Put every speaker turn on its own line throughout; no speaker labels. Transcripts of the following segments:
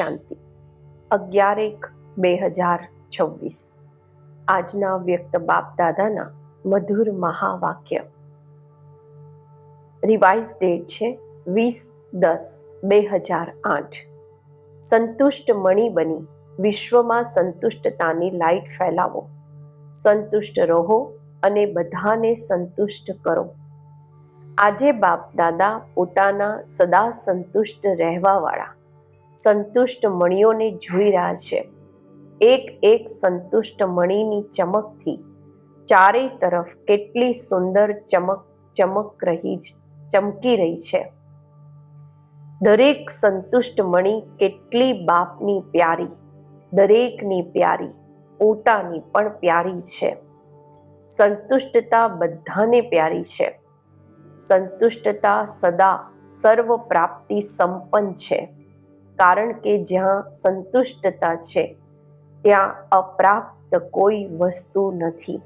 શાંતિ. અગિયાર એક બે હજાર છવ્વીસ. આજના વ્યક્ત બાપ દાદાના મધુર મહાવાક્ય. રિવાઇઝ ડેટ છે વીસ દસ બે હજાર આઠ. સંતુષ્ટ મણી બની વિશ્વમાં સંતુષ્ટતાની લાઈટ ફેલાવો. સંતુષ્ટ રહો અને બધાને સંતુષ્ટ કરો. આજે બાપ દાદા પોતાના સદા સંતુષ્ટ રહેવાવાળા સંતુષ્ટ મણીઓને જોઈ રહ્યા છે. એક એક સંતુષ્ટ મણીની ચમકથી ચારે તરફ કેટલી સુંદર ચમક ચમક રહી ચમકી રહી છે. દરેક સંતુષ્ટ મણી કેટલી બાપની પ્યારી, દરેકની પ્યારી, પોતાની પણ પ્યારી છે. સંતુષ્ટતા બધાને પ્યારી છે. સંતુષ્ટતા સદા સર્વ પ્રાપ્તિ સંપન્ન છે. કારણ કે જ્યાં સંતુષ્ટતા છે, ત્યાં અપ્રાપ્ત કોઈ વસ્તુ નથી.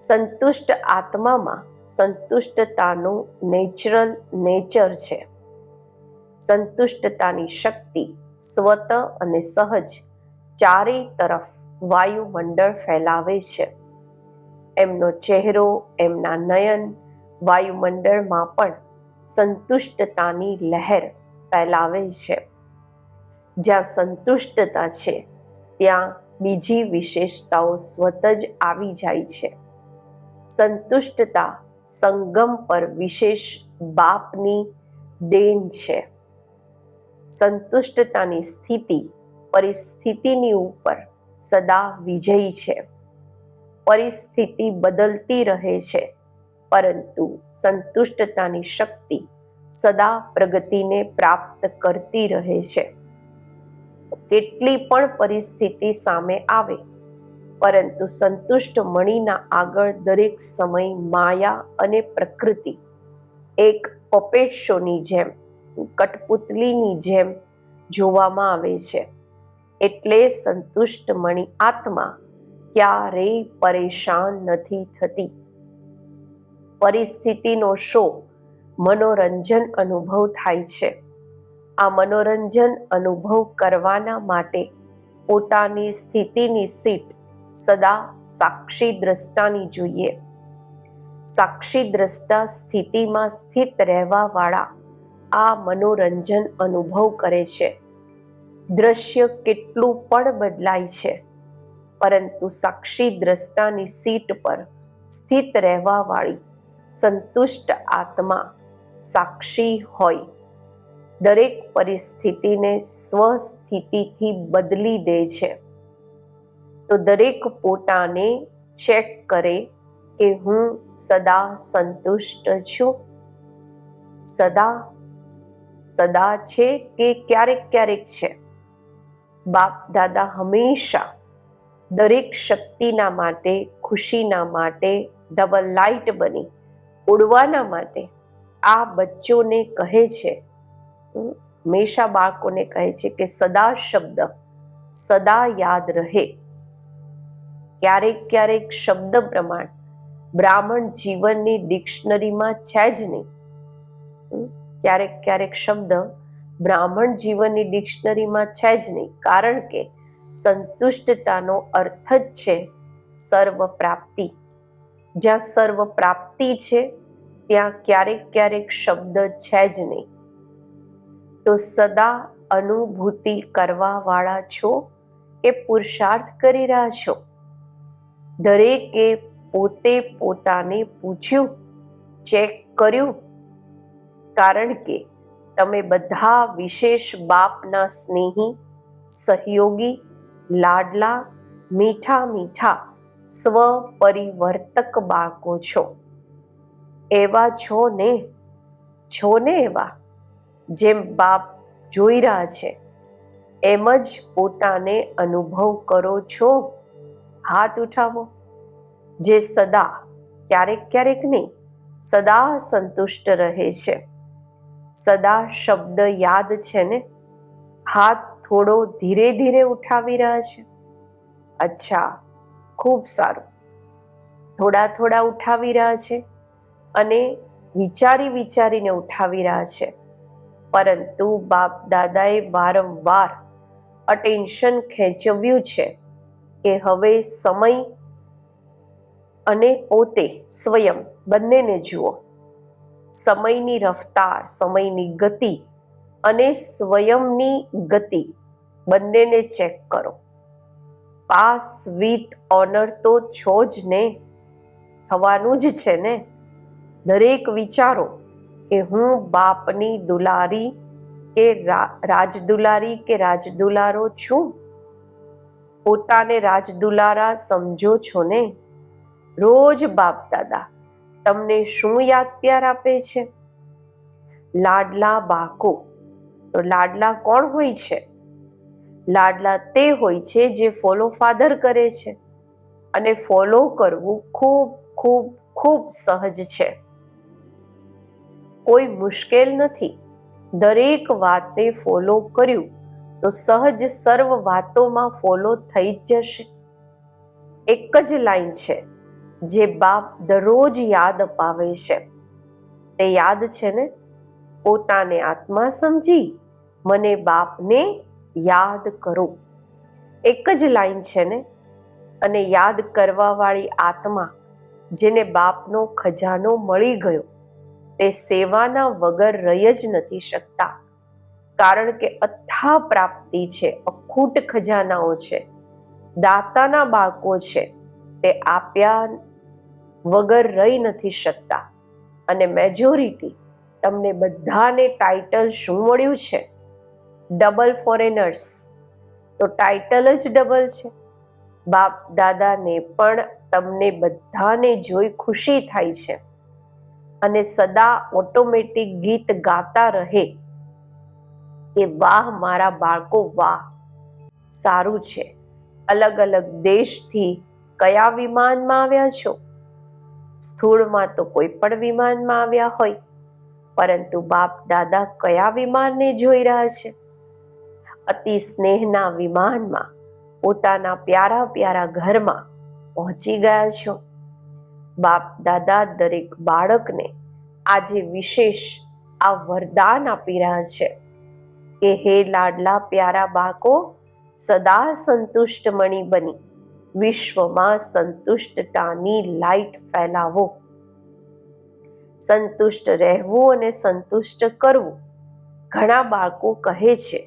સંતુષ્ટ આત્મામાં સંતુષ્ટતાનું નેચરલ નેચર છે. સંતુષ્ટતાની શક્તિ સ્વત અને સહજ ચારેય તરફ વાયુમંડળ ફેલાવે છે. એમનો ચહેરો, એમના નયન વાયુમંડળમાં પણ સંતુષ્ટતાની લહેર ફેલાવે છે. જ્યાં સંતુષ્ટતા છે, ત્યાં બીજી વિશેષતાઓ સ્વત જ આવી જાય છે. સંતુષ્ટતા સંગમ પર વિશેષ બાપની દેન છે. સંતુષ્ટતાની સ્થિતિ પરિસ્થિતિની ઉપર સદા વિજયી છે. પરિસ્થિતિ બદલતી રહે છે, પરંતુ સંતુષ્ટતાની શક્તિ સદા પ્રગતિને પ્રાપ્ત કરતી રહે છે. કેટલી પણ પરિસ્થિતિ સામે આવે, પરંતુ સંતુષ્ટ મણીના આગળ દરેક સમય માયા અને પ્રકૃતિ, એક પપેટ શોની જેમ કટપુતલીની જેમ જોવામાં આવે છે. એટલે સંતુષ્ટ મણી આત્મા ક્યારેય પરેશાન નથી થતી. પરિસ્થિતિનો શો મનોરંજન અનુભવ થાય છે. આ મનોરંજન અનુભવ કરવાના માટે પોતાની સ્થિતિની સીટ સદા સાક્ષી દ્રષ્ટાની જોઈએ. સાક્ષી દ્રષ્ટા સ્થિતિમાં સ્થિત રહેવાવાળા આ મનોરંજન અનુભવ કરે છે. દ્રશ્ય કેટલું પણ બદલાય છે, પરંતુ સાક્ષી દ્રષ્ટાની સીટ પર સ્થિત રહેવાવાળી સંતુષ્ટ આત્મા સાક્ષી હોય. દરેક પરિસ્થિતિને સ્વસ્થિતિથી બદલી દે છે. તો દરેક પોતાને ચેક કરે કે હું સદા સંતુષ્ટ છું? સદા? સદા છે કે ક્યારેક ક્યારેક છે? બાપ, દાદા હંમેશા દરેક શક્તિના માટે, ખુશીના માટે ડબલ લાઇટ બની, ઉડવાના માટે આ બચ્ચોને કહે છે હંમેશા બાળકોને કહે છે કે સદા શબ્દ, સદા યાદ રહે. ક્યારેક ક્યારેક શબ્દ પ્રમાણ બ્રાહ્મણ જીવનની ડિક્શનરીમાં છે જ નહીં. ક્યારેક ક્યારેક શબ્દ બ્રાહ્મણ જીવનની ડિક્શનરીમાં છે જ નહીં, કારણ કે સંતુષ્ટતાનો અર્થ જ છે સર્વ પ્રાપ્તિ જ્યાં સર્વ પ્રાપ્તિ છે ત્યાં ક્યારેક ક્યારેક શબ્દ છે જ નહીં. તો સદા અનુભૂતિ કરવા વાળા છો કે પુરુષાર્થ કરી રહ્યા છો? દરેકે પોતે પોતાને પૂછ્યું, ચેક કર્યું? કારણ કે તમે બધા વિશેષ બાપના સ્નેહી, સહયોગી, લાડલા, મીઠા મીઠા સ્વ પરિવર્તક બાળકો છો. એવા છો ને? છો ને એવા? જેમ બાપ જોઈ રહ્યા છે, એમ જ પોતાને અનુભવ કરો છો. હાથ ઉઠાવો. જે સદા ક્યારેક ક્યારેક નહીં, સદા સંતુષ્ટ રહે છે. સદા શબ્દ યાદ છે ને? હાથ થોડો ધીરે ધીરે ઉઠાવી રહ્યા છે. અચ્છા, ખૂબ સારું. થોડા થોડા ઉઠાવી રહ્યા છે. અને વિચારી વિચારીને ઉઠાવી રહ્યા છે. પરંતુ બાપ દાદાએ વારંવાર અટેન્શન ખેંચવ્યું છે કે હવે સમય અને પોતે સ્વયં બંનેને જુઓ. સમયની રફતાર, સમયની ગતિ અને સ્વયંની ગતિ બંનેને ચેક કરો. પાસ વિથ ઓનર તો છો જ ને, થવાનું જ છે ને? દરેક વિચારો કે હું બાપની દુલારી કે રાજદુલારી કે રાજદુલારો છું? પોતાને રાજદુલારા સમજો છો ને? રોજ બાપ દાદા તમને શું યાદ પ્યાર આપે છે? લાડલા બાકો. તો લાડલા કોણ હોય છે? લાડલા તે હોય છે જે ફોલો ફાધર કરે છે. અને ફોલો કરવું ખૂબ ખૂબ ખૂબ સહજ છે. કોઈ મુશ્કેલ નથી. દરેક વાતે ફોલો કર્યું તો સહજ સર્વ વાતોમાં ફોલો થઈ જ જશે. એક જ લાઈન છે, જે બાપ દરરોજ યાદ અપાવે છે. તે યાદ છે ને? પોતાને આત્મા સમજી, મને બાપને યાદ કરો. એક જ લાઈન છે ને? અને યાદ કરવાવાળી આત્મા, જેને બાપનો ખજાનો મળી ગયો તે સેવાના વગર રહી જ નથી શકતા. કારણ કે અથા પ્રાપ્તિ છે, અખૂટ ખજાનાઓ છે, દાતાના બાળકો છે, તે આપ્યા વગર રહી નથી શકતા. અને મેજોરિટી તમને બધાને ટાઇટલ શું મળ્યું છે? ડબલ ફોરેનર્સ તો ટાઇટલ જ ડબલ છે. બાપ દાદાને પણ તમને બધાને જોઈ ખુશી થાય છે. અને સદા ઓટોમેટિક ગીત ગાતા રહે. કે વાહ મારા બાળકો, વાહ! સારું છે. અલગ અલગ દેશથી કયા વિમાનમાં આવ્યા છો? સ્થૂળમાં તો કોઈ પણ વિમાનમાં આવ્યા હોય, પરંતુ બાપ, દાદા કયા વિમાનને જોઈ રહ્યા છે? અતિ સ્નેહના વિમાનમાં પોતાના પ્યારા પ્યારા ઘરમાં પહોંચી ગયા છો. બાપ, દાદા દરેક બાળકને આજે વિશેષ આ વરદાન આપી રહ્યા છે કે હે લાડલા પ્યારા બાળકો, સદા સંતુષ્ટ મણી બની, વિશ્વમાં સંતુષ્ટતાની લાઈટ ફેલાવો. સંતુષ્ટ રહેવું અને સંતુષ્ટ કરવું ઘણા બાળકો કહે છે,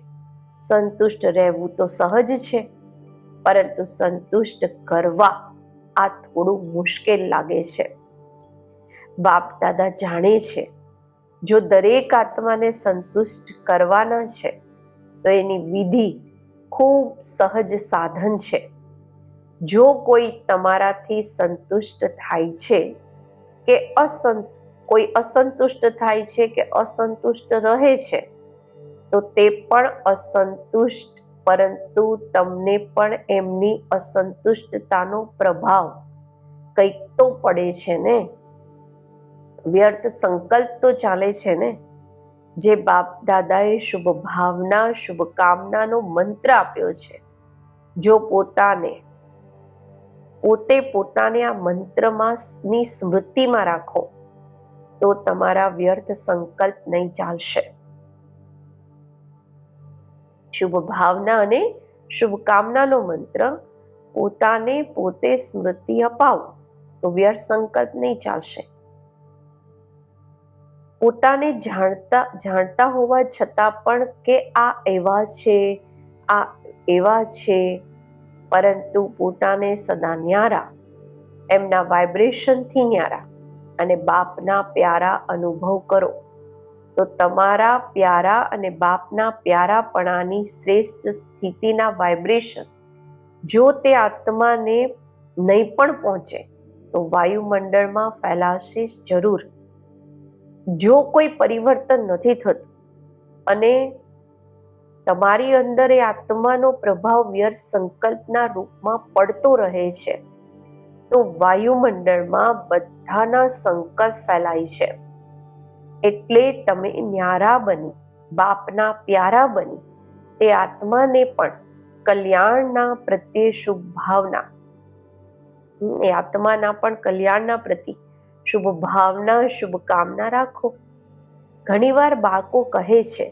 સંતુષ્ટ રહેવું તો સહજ છે, પરંતુ સંતુષ્ટ કરવા આ થોડું મુશ્કેલ લાગે છે. બાપ દાદા જાણે છે, જો દરેક આત્માને સંતુષ્ટ કરવાના છે, તો એની વિધિ ખૂબ સહજ સાધન છે. જો કોઈ તમારાથી સંતુષ્ટ થાય છે કે અસંત કોઈ અસંતુષ્ટ થાય છે કે અસંતુષ્ટ રહે છે, તો તે પણ અસંતુષ્ટ પરંતુ તમને પણ એમની અસંતુષ્ટતાનો પ્રભાવ કંઈક તો પડે છે ને? વ્યર્થ સંકલ્પ તો ચાલે છે ને? જે બાપ દાદાએ શુભ ભાવના શુભકામનાનો મંત્ર આપ્યો છે. જો પોતાને, પોતે પોતાને આ મંત્રમાં સ્મૃતિમાં રાખો, તો તમારા વ્યર્થ સંકલ્પ નહીં ચાલશે. શુભ ભાવના અને શુભકામનાનો મંત્ર, પોતાને પોતે સ્મૃતિ અપાવો, તો વ્યર્થ સંકલ્પ નહીં ચાલશે. પોતાને જાણતા જાણતા હોવા છતાં પણ કે આ એવા છે, આ એવા છે, પરંતુ પોતાને સદા ન્યારા, એમના વાઇબ્રેશનથી ન્યારા, અને બાપના પ્યારા અનુભવ કરો. તો તમારા પ્યારા અને બાપના પ્યારાપણાની શ્રેષ્ઠ સ્થિતિના વાઇબ્રેશન જો તે આત્માને નહીં પણ પહોંચે, તો વાયુમંડળમાં ફેલાશે જરૂર. જો કોઈ પરિવર્તન નથી થતું અને તમારી અંદર એ આત્માનો પ્રભાવ વ્યર્થ સંકલ્પના રૂપમાં પડતો રહે છે, તો વાયુમંડળમાં બધાના સંકલ્પ ફેલાય છે. એટલે તમે ન્યારા બની, બાપના પ્યારા બની. તે આત્માને પણ કલ્યાણના પ્રત્યે શુભ ભાવના. એ આત્માના પણ કલ્યાણના પ્રતિ શુભ ભાવના, શુભ કામના રાખો. ઘણીવાર બાળકો કહે છે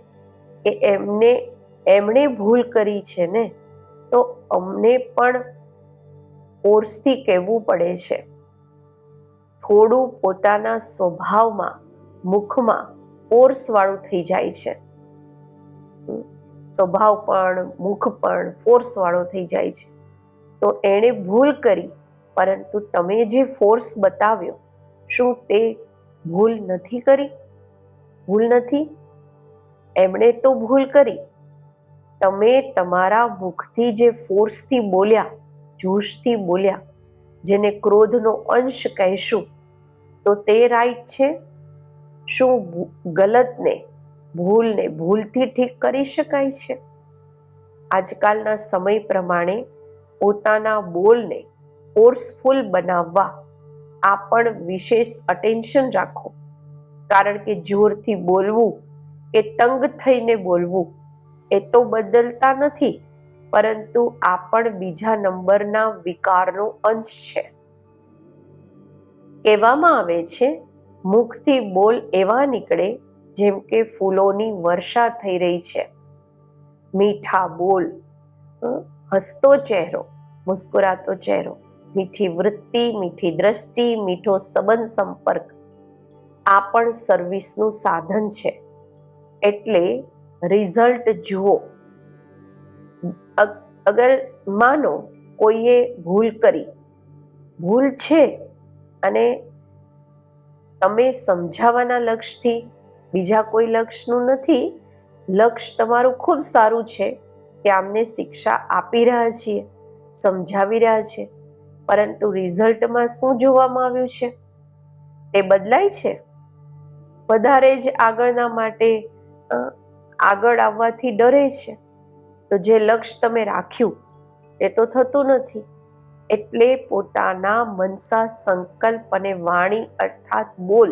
કે એમને, એમણે ભૂલ કરી છે ને, તો અમને પણ કોર્સથી કહેવું પડે છે. થોડું પોતાના સ્વભાવમાં મુખમાં ફોર્સવાળું થઈ જાય છે. સ્વભાવ પણ, મુખ પણ ફોર્સવાળો થઈ જાય છે. તો એણે ભૂલ કરી, પરંતુ તમે જે ફોર્સ બતાવ્યો, શું તે ભૂલ નથી કરી? ભૂલ નથી? એમણે તો ભૂલ કરી. તમે તમારા મુખથી જે ફોર્સથી બોલ્યા જોશથી બોલ્યા, જેને ક્રોધનો અંશ કહેશું, તો તે રાઈટ છે? શું ગલતને, ભૂલને, ભૂલથી ઠીક કરી શકાય છે? આજકાલના સમય પ્રમાણે પોતાના બોલને ફોર્સફુલ બનાવવા આ પણ વિશેષ અટેન્શન રાખો. કારણ કે જોરથી બોલવું કે તંગ થઈને બોલવું એ તો બદલતા નથી, પરંતુ આ પણ બીજા નંબરના વિકારનો અંશ છે. કહેવામાં આવે છે મુખથી બોલ એવા નીકળે જેમ કે ફૂલોની વર્ષા થઈ રહી છે. મીઠા બોલ હસતો ચહેરો, મુસ્કુરાતો ચહેરો, મીઠી વૃત્તિ, મીઠી દ્રષ્ટિ, મીઠો સંબંધ સંપર્ક, આ પણ સર્વિસનું સાધન છે. એટલે રિઝલ્ટ જુઓ. અગ- અગર માનો કોઈએ ભૂલ કરી, ભૂલ છે અને તમે સમજાવવાના લક્ષ્યથી બીજા કોઈ લક્ષ્યનું નથી. લક્ષ્ય તમારું ખૂબ સારું છે કે આમને શિક્ષા આપી રહ્યા છીએ, સમજાવી રહ્યા છે. પરંતુ રિઝલ્ટમાં શું જોવામાં આવ્યું છે? તે બદલાય છે? વધારે જ આગળના માટે આગળ આવવાથી ડરે છે? તો જે લક્ષ્ય તમે રાખ્યું, તે તો થતું નથી. એટલે પોતાના મનસા સંકલ્પ અને વાણી અર્થાત બોલ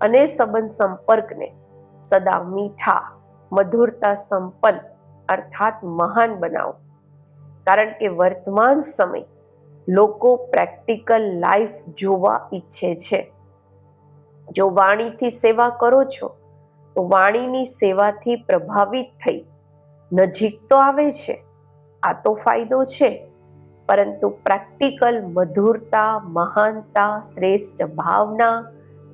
અને સંબંધ સંપર્કને સદા મીઠા, મધુરતા સંપન્ન અર્થાત મહાન બનાવો. કારણ કે વર્તમાન સમય લોકો પ્રેક્ટિકલ લાઈફ જોવા ઈચ્છે છે. જો વાણીથી સેવા કરો છો, તો વાણીની સેવાથી પ્રભાવિત થઈ નજીક તો આવે છે, આ તો ફાયદો છે. પરંતુ પ્રેક્ટિકલ મધુરતા, મહાનતા, શ્રેષ્ઠ ભાવના,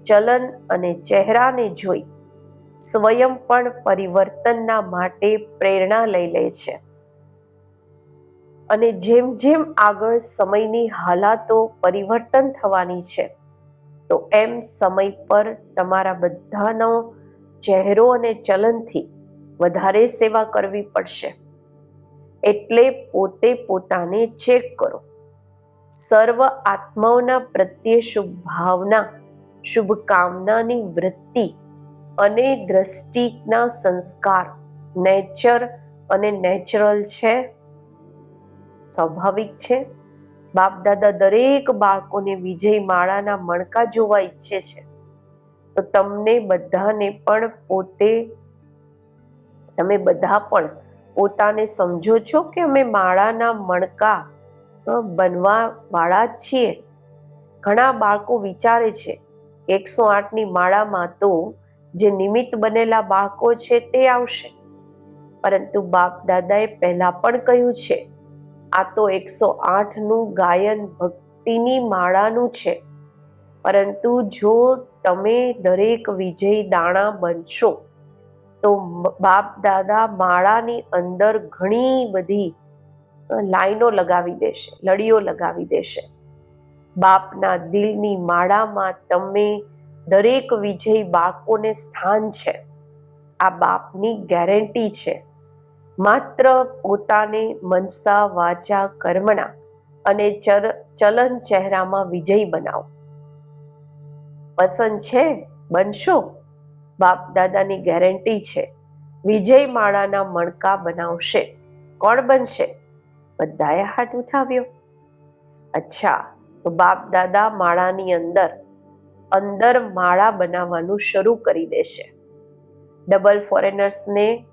ચલન અને ચહેરાને જોઈ સ્વયં પણ પરિવર્તનના માટે પ્રેરણા લઈ લે છે. અને જેમ જેમ આગળ સમયની હાલાતો પરિવર્તન થવાની છે, તો એમ સમય પર તમારા બધાનો ચહેરો અને ચલનથી વધારે સેવા કરવી પડશે. એટલે પોતે પોતાને ચેક કરો. સર્વ આત્માઓના પ્રત્યે શુભ ભાવના, શુભકામનાની વૃત્તિ અને દ્રષ્ટિના સંસ્કાર નેચર અને નેચરલ છે. સ્વાભાવિક છે. બાપ દાદા દરેક બાળકોને વિજય માળાના મણકા જોવા ઈચ્છે છે. તો તમને બધાને પણ પોતે, તમે બધા પણ પોતાને સમજો છો કે અમે માળાના મણકા બનવાવાળા બનવા વાળા જ છીએ? ઘણા બાળકો વિચારે છે, એકસો આઠની માળામાં તો જે નિમિત્ત બનેલા બાળકો છે તે આવશે. પરંતુ બાપ દાદાએ પહેલા પણ કહ્યું છે, આ તો એકસો આઠનું ગાયન ભક્તિની માળાનું છે. પરંતુ જો તમે દરેક વિજય દાણા બનશો તો બાપ, દાદા માળાની અંદર ઘણી બધી લાઈનો લગાવી દેશે, લડીઓ લગાવી દેશે. બાપના દિલની માળામાં તમે દરેક વિજય બાળકોને સ્થાન છે. આ બાપની ગેરંટી છે. માત્ર પોતાને મનસા વાચા કર્મણા અને ચર, ચલન ચહેરામાં વિજય બનાવો. પસંદ છે? બનશો? બાપ દાદાની ગેરંટી છે. વિજય માળાના મણકા બનાવશે. કોણ બનશે? બધાએ હાથ ઉઠાવ્યો. અચ્છા, તો બાપ દાદા માળાની અંદર અંદર માળા બનાવવાનું શરૂ કરી દેશે. ડબલ ફોરેનર્સને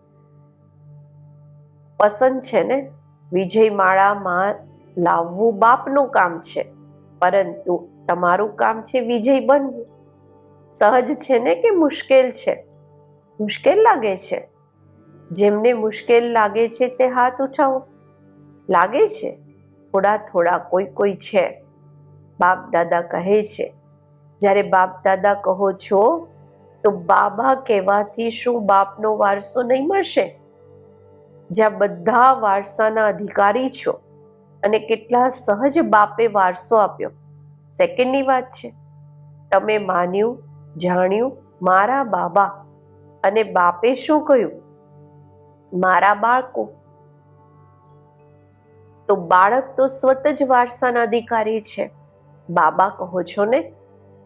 પસંદ છે ને? વિજય માળામાં લાવવું બાપનું કામ છે. પરંતુ તમારું કામ છે વિજય બનવું. સહજ છે ને કે મુશ્કેલ છે? મુશ્કેલ લાગે છે. જેમને મુશ્કેલ લાગે છે તે હાથ ઉઠાવો. લાગે છે? થોડા થોડા કોઈ કોઈ છે. બાપ દાદા કહે છે. જ્યારે બાપ દાદા કહો છો, તો બાબા કહેવાથી શું બાપનો વારસો નહીં મળશે? જ્યાં બધા વારસાના અધિકારી છો અને કેટલા સહજ બાપે વારસો આપ્યો. સેકન્ડની વાત છે. તમે માન્યું જાણ્યું, મારા બાબા. અને બાપે શું કહ્યું? મારા બાળકો. તો બાળક તો સ્વત જ વારસાના અધિકારી છે. બાબા કહો છો ને?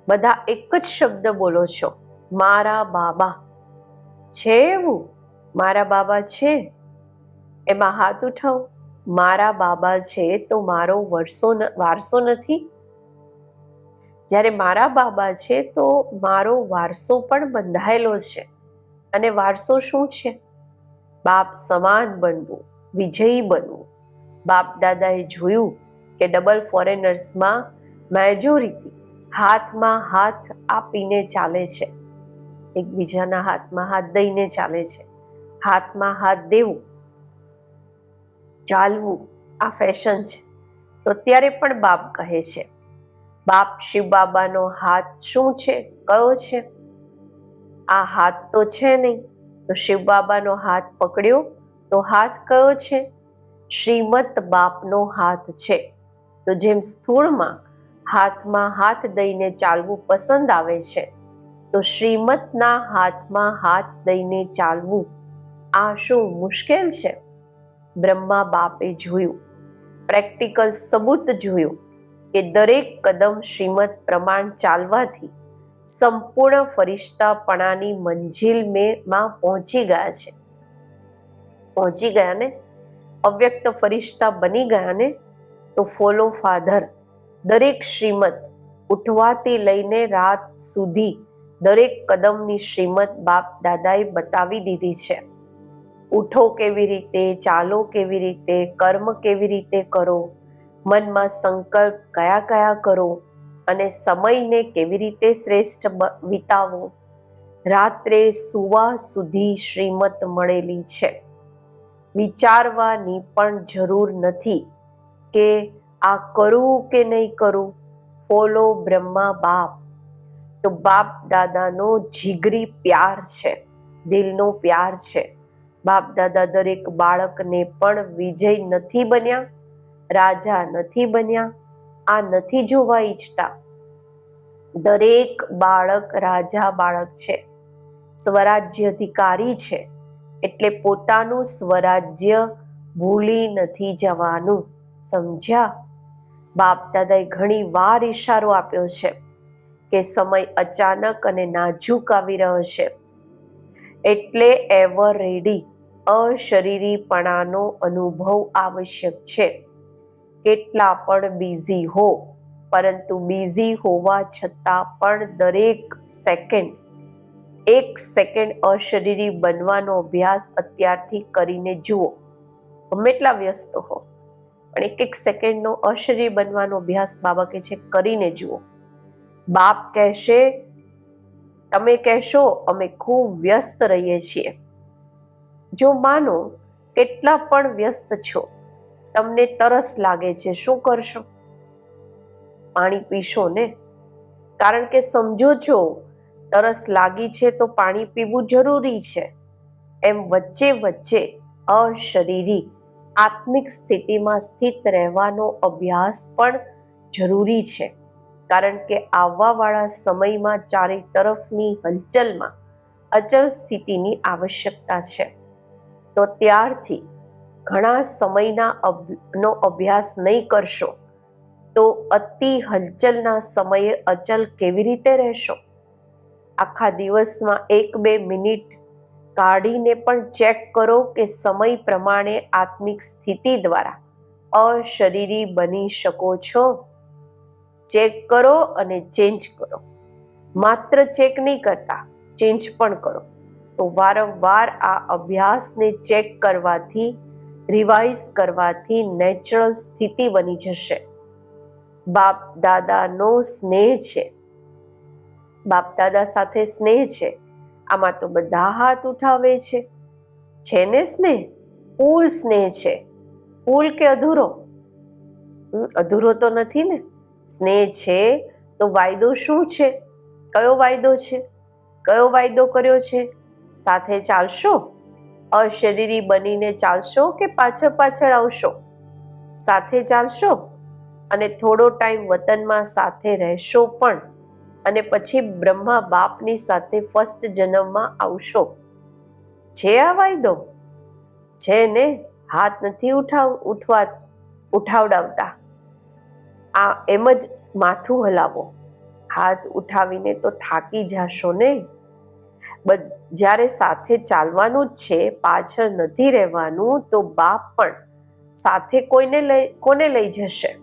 બધા એક જ શબ્દ બોલો છો. મારા બાબા. છે એવું? મારા બાબા છે. એમાં હાથ ઉઠાવો. મારા બાબા છે તો મારો વર્ષો વારસો નથી? જ્યારે મારા બાબા છે તો મારો વારસો પણ બંધાયેલો છે. અને વારસો શું છે? બાપ સમાન બનવું, વિજયી બનવું. બાપ દાદાએ જોયું કે ડબલ ફોરેનર્સમાં મેજોરિટી હાથમાં હાથ આપીને ચાલે છે. એકબીજાના હાથમાં હાથ દઈને ચાલે છે. હાથમાં હાથ દેવું, ચાલવું આ ફેશન છે. તો ત્યારે પણ બાપ કહે છે બાપ શિવ બાબાનો હાથ શું છે? કયો છે? આ હાથ તો છે નહીં. તો શિવ બાબાનો હાથ પકડ્યો તો હાથ કયો છે? શ્રીમત બાપનો હાથ છે. તો જેમ સ્થૂળમાં હાથમાં હાથ દઈને ચાલવું પસંદ આવે છે, તો શ્રીમતના હાથમાં હાથ દઈને ચાલવું આ શું મુશ્કેલ છે? બ્રહ્મા બાપે જોયું, પ્રેક્ટિકલ સબૂત જોયું કે દરેક કદમ શ્રીમત પ્રમાણ ચાલવાથી સંપૂર્ણ ફરિશ્તાપણાની મંજિલમાં પહોંચી ગયા છે. પહોંચી ગયા ને? અવ્યક્ત ફરિશ્તા બની ગયા ને? તો ફોલો ફાધર, દરેક શ્રીમત ઉઠવાથી લઈને રાત સુધી દરેક કદમની શ્રીમત બાપ દાદાએ બતાવી દીધી છે. ઉઠો કેવી રીતે, ચાલો કેવી રીતે, કર્મ કેવી રીતે કરો મનમાં સંકલ્પ કયા કયા કરો અને સમયને કેવી રીતે શ્રેષ્ઠ વિતાવો? રાત્રે સુવા સુધી શ્રીમત મળેલી છે. વિચારવાની પણ જરૂર નથી કે આ કરું કે નહીં કરું. ફોલો બ્રહ્મા બાપ. તો બાપ દાદાનો જીગરી પ્યાર છે, દિલનો પ્યાર છે. બાપ દાદા દરેક બાળકને પણ વિજય નથી બન્યા. રાજા નથી બન્યા, આ નથી જોવા ઈચ્છતા. દરેક બાળક રાજા બાળક છે સ્વરાજ્ય અધિકારી છે, એટલે પોતાનું સ્વરાજ્ય ભૂલી નથી જવાનું, સમજ્યા? બાપ દાદાએ ઘણી વાર ઈશારો આપ્યો છે કે સમય અચાનક અને નાજુક આવી રહ્યો છે. એટલે એવર રેડી અશરીરીપણાનો અનુભવ આવશ્યક છે. કેટલા પણ બિઝી હો, પરંતુ બિઝી હોવા છતાં પણ દરેક સેકન્ડ, એક સેકન્ડ અશરીરી બનવાનો અભ્યાસ અત્યારથી કરીને જુઓ. ગમે એટલા વ્યસ્ત હો, પણ એક એક સેકન્ડનો અશરીરી બનવાનો અભ્યાસ બાબા કે છે કરીને જુઓ. બાપ કહેશે, તમે કહેશો, અમે ખૂબ વ્યસ્ત રહીએ છીએ. જો માનો, કેટલા પણ વ્યસ્ત છો તમને તરસ લાગે છે, શું કરશો? પાણી પીશો ને? કારણ કે સમજો છો, તરસ લાગી છે તો પાણી પીવું જરૂરી છે. એમ વચ્ચે વચ્ચે અશરીરી, આત્મિક સ્થિતિમાં સ્થિત રહેવાનો અભ્યાસ પણ જરૂરી છે. કારણ કે આવવાવાળા સમયમાં ચારે તરફની હલચલમાં અચલ સ્થિતિની આવશ્યકતા છે. તો ત્યારથી ઘણા સમયના નો અભ્યાસ નહીં કરશો, તો અતિ હલચલના સમયે અચલ કેવી રીતે રહેશો? આખા દિવસમાં એક બે મિનિટ કાઢીને પણ ચેક કરો કે સમય પ્રમાણે આત્મિક સ્થિતિ દ્વારા અશરીરી બની શકો છો? ચેક કરો અને ચેન્જ કરો. માત્ર ચેક નહીં કરતા, ચેન્જ પણ કરો. તો વારંવાર આ અભ્યાસને ચેક કરવાથી રિવાઇઝ કરવાથી નેચરલ સ્થિતિ બની જશે. બાપ દાદાનો સ્નેહ છે. બાપ દાદા સાથે સ્નેહ છે. આમાં તો બધા હાથ ઉઠાવે છે. છે ને સ્નેહ? ફૂલ સ્નેહ છે. ફૂલ કે અધૂરો? અધૂરો તો નથી ને? સ્નેહ છે તો વાયદો શું છે? કયો વાયદો છે? કયો વાયદો કર્યો છે? સાથે ચાલશો? અશરીરી બનીને ચાલશો કે પાછળ પાછળ આવશો? સાથે ચાલશો અને થોડો ટાઈમ વતનમાં સાથે રહેશો પણ અને પછી બ્રહ્મા બાપની સાથે ફર્સ્ટ જન્મમાં આવશો. છે આ વાયદો? છે ને? હાથ નથી ઉઠાવ, ઉઠવા, ઉઠાવડાવતા. આ એમ જ માથું હલાવો. હાથ ઉઠાવીને તો થાકી જાશો ને? જ્યારે સાથે ચાલવાનું જ છે, પાછળ નથી રહેવાનું, તો બાપ પણ સાથે કોઈને લઈ, કોને લઈ જશે?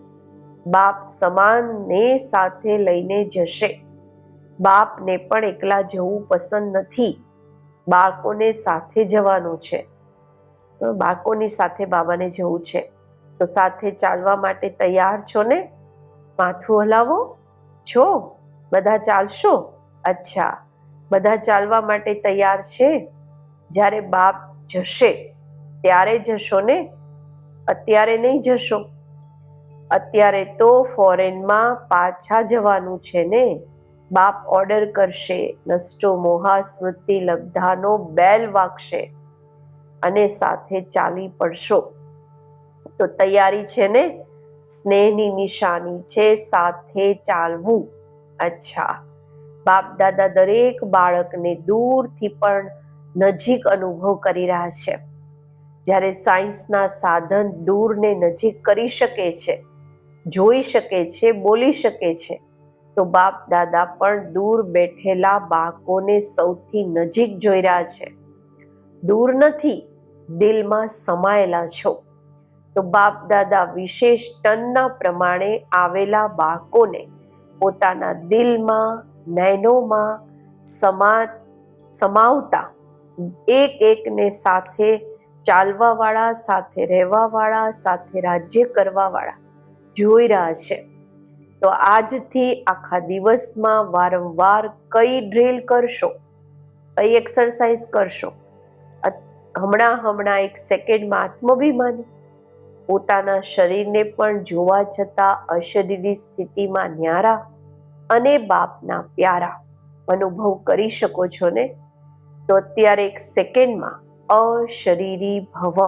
બાપ સમાનને સાથે લઈને જશે. બાપને પણ એકલા જવું પસંદ નથી. બાળકોને સાથે જવાનું છે. બાળકોની સાથે બાબાને જવું છે. તો સાથે ચાલવા માટે તૈયાર છો ને? માથું હલાવો. છો? બધા ચાલશો? અચ્છા. બધા ચાલવા માટે તૈયાર છે? જ્યારે બાપ જશે, ત્યારે જશો ને? અત્યારે નહીં જશો. અત્યારે તો ફોરેનમાં પાછા જવાનું છે ને? બાપ ઓર્ડર કરશે, નષ્ટો મોહા સ્મૃતિ લબ્ધાનો બેલ વાગશે અને સાથે ચાલી પડશો. તો તૈયારી છે ને? સ્નેહની નિશાની છે સાથે ચાલવું. અચ્છા. બાપ દાદા દરેક બાળકને દૂરથી પણ નજીક અનુભવ કરી રહ્યા છે. જ્યારે સાયન્સના સાધન દૂરને નજીક કરી શકે છે, જોઈ શકે છે, બોલી શકે છે, તો બાપ દાદા પણ દૂર બેઠેલા બાળકોને સૌથી નજીક જોઈ રહ્યા છે. દૂર નથી, દિલમાં સમાયેલા છો. તો બાપ દાદા વિશેષ ટનના પ્રમાણે આવેલા બાળકોને પોતાના દિલમાં નયનોમાં સમા, સમાવતા એક એકને સાથે ચાલવાવાળા, સાથે રહેવાવાળા, સાથે રાજ્ય કરવાવાળા જોઈ રહ્યા છે. તો આજથી આખા દિવસમાં વારંવાર કઈ ડ્રીલ કરશો? કઈ એક્સરસાઇઝ કરશો? હમણાં હમણાં એક સેકન્ડમાં આત્માભિમાની? પોતાના શરીરને પણ જોવા છતાં અશરીરી સ્થિતિમાં ન્યારા? અને બાપના પ્યારા. અનુભવ કરી શકો છો ને? તો અત્યારે એક સેકન્ડમાં અશરીરી ભવ.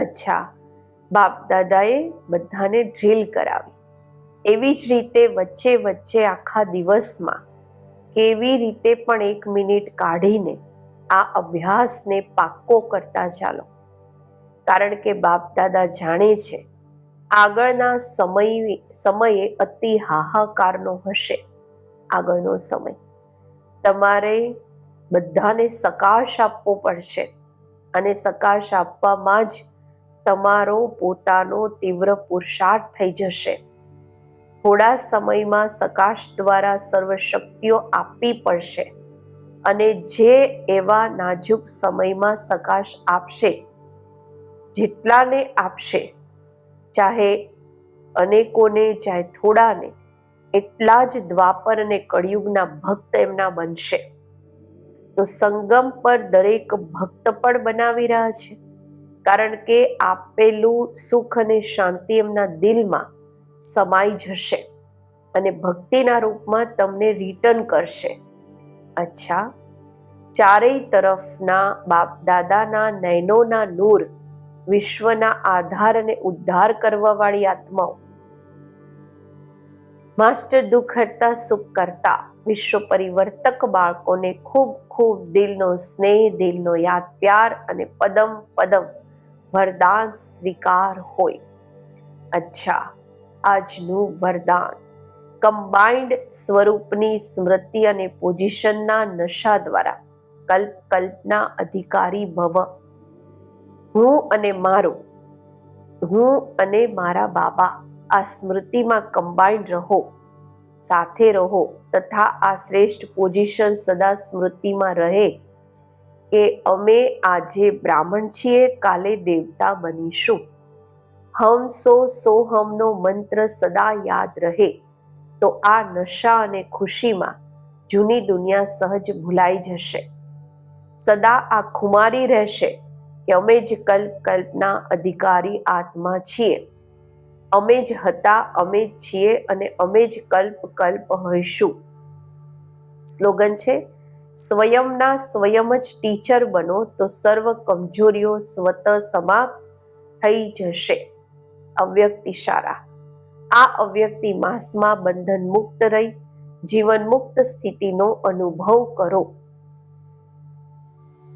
અચ્છા. બાપ દાદાએ બધાને ડ્રીલ કરાવી. એવી જ રીતે વચ્ચે વચ્ચે આખા દિવસમાં કેવી રીતે પણ એક મિનિટ કાઢીને આ અભ્યાસને પાક્કો કરતા ચાલો. કારણ કે બાપ દાદા જાણે છે આગળના સમય, સમયે અતિ હાહાકારનો હશે આગળનો સમય. તમારે બધાને સકાશ આપવો પડશે અને સકાશ આપવામાં જ તમારો પોતાનો તીવ્ર પુરુષાર્થ થઈ જશે. થોડા સમયમાં સકાશ દ્વારા સર્વ શક્તિઓ આપવી પડશે અને જે એવા નાજુક સમયમાં સકાશ આપશે, જેટલાને આપશે ચાહે અનેકોને ચાહે થોડાને એટલા જ દ્વાપર અને કળિયુગના ભક્ત એમના બનશે. તો સંગમ પર દરેક ભક્ત પણ બનાવી રહ્યા છે. કારણ કે આપેલું સુખ અને શાંતિ એમના દિલમાં સમાઈ જશે અને ભક્તિના રૂપમાં તમને રિટર્ન કરશે. અચ્છા, ચારેય તરફના બાપ દાદાના નયનોના નૂર વિશ્વના આધાર અને ઉદ્ધાર કરવાવાળી આત્માઓ. માસ્ટર દુઃખ હરતા, સુખ કરતા વિશ્વ પરિવર્તક બાળકોને ખૂબ ખૂબ દિલનો સ્નેહ, દિલનો યાદ, પ્યાર અને પદમ પદમ વરદાન સ્વીકાર હોય. અચ્છા, આજનું વરદાન. કમ્બાઇન્ડ સ્વરૂપની સ્મૃતિ અને પોઝિશનના નશા દ્વારા કલ્પ કલ્પના અધિકારી ભવ હું અને મારો, હું અને મારા બાબા આ સ્મૃતિમાં કમ્બાઇન્ડ રહો, સાથે રહો તથા આ શ્રેષ્ઠ પોઝિશન સદા સ્મૃતિમાં રહે કે અમે આજે બ્રાહ્મણ છીએ, કાલે દેવતા બનીશું. હમ સો સોહમનો મંત્ર સદા યાદ રહે. તો આ નશા અને ખુશીમાં જૂની દુનિયા સહજ ભૂલાઈ જશે. સદા આ ખુમારી રહેશે. કે અમે જ કલ્પ કલ્પના અધિકારી આત્મા છીએ. અમે જ હતા, અમે જ છીએ અને અમે જ કલ્પ કલ્પ હોઈશું. સ્લોગન છે, સ્વયંના સ્વયં જ ટીચર બનો તો સર્વ કમજોરીઓ સ્વત સમાપ્ત થઈ જશે. અવ્યક્ત ઇશારા આ અવ્યક્તિ માસમાં બંધન મુક્ત રહી જીવન મુક્ત સ્થિતિનો અનુભવ કરો.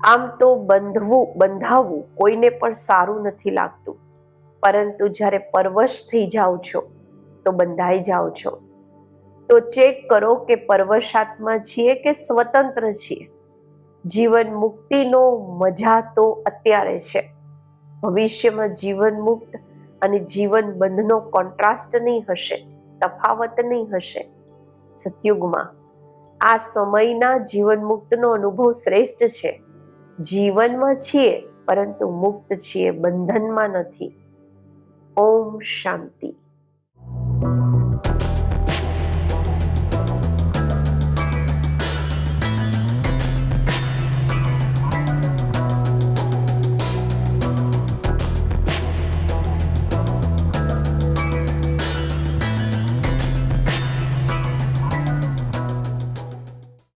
આમ તો બંધવું, બંધાવવું કોઈને પણ સારું નથી લાગતું. પરંતુ જ્યારે પરવશ થઈ જાઓ છો, તો બંધાઈ જાઓ છો. તો ચેક કરો કે પરવશાત્મા છીએ કે સ્વતંત્ર છીએ? જીવન મુક્તિનો મજા તો અત્યારે છે. ભવિષ્યમાં જીવન મુક્ત અને જીવન બંધનો કોન્ટ્રાસ્ટ નહીં હશે, તફાવત નહીં હશે. સતયુગમાં આ સમયના જીવન મુક્તનો અનુભવ શ્રેષ્ઠ છે. જીવનમાં છીએ પરંતુ મુક્ત છીએ બંધનમાં નથી. ઓમ શાંતિ.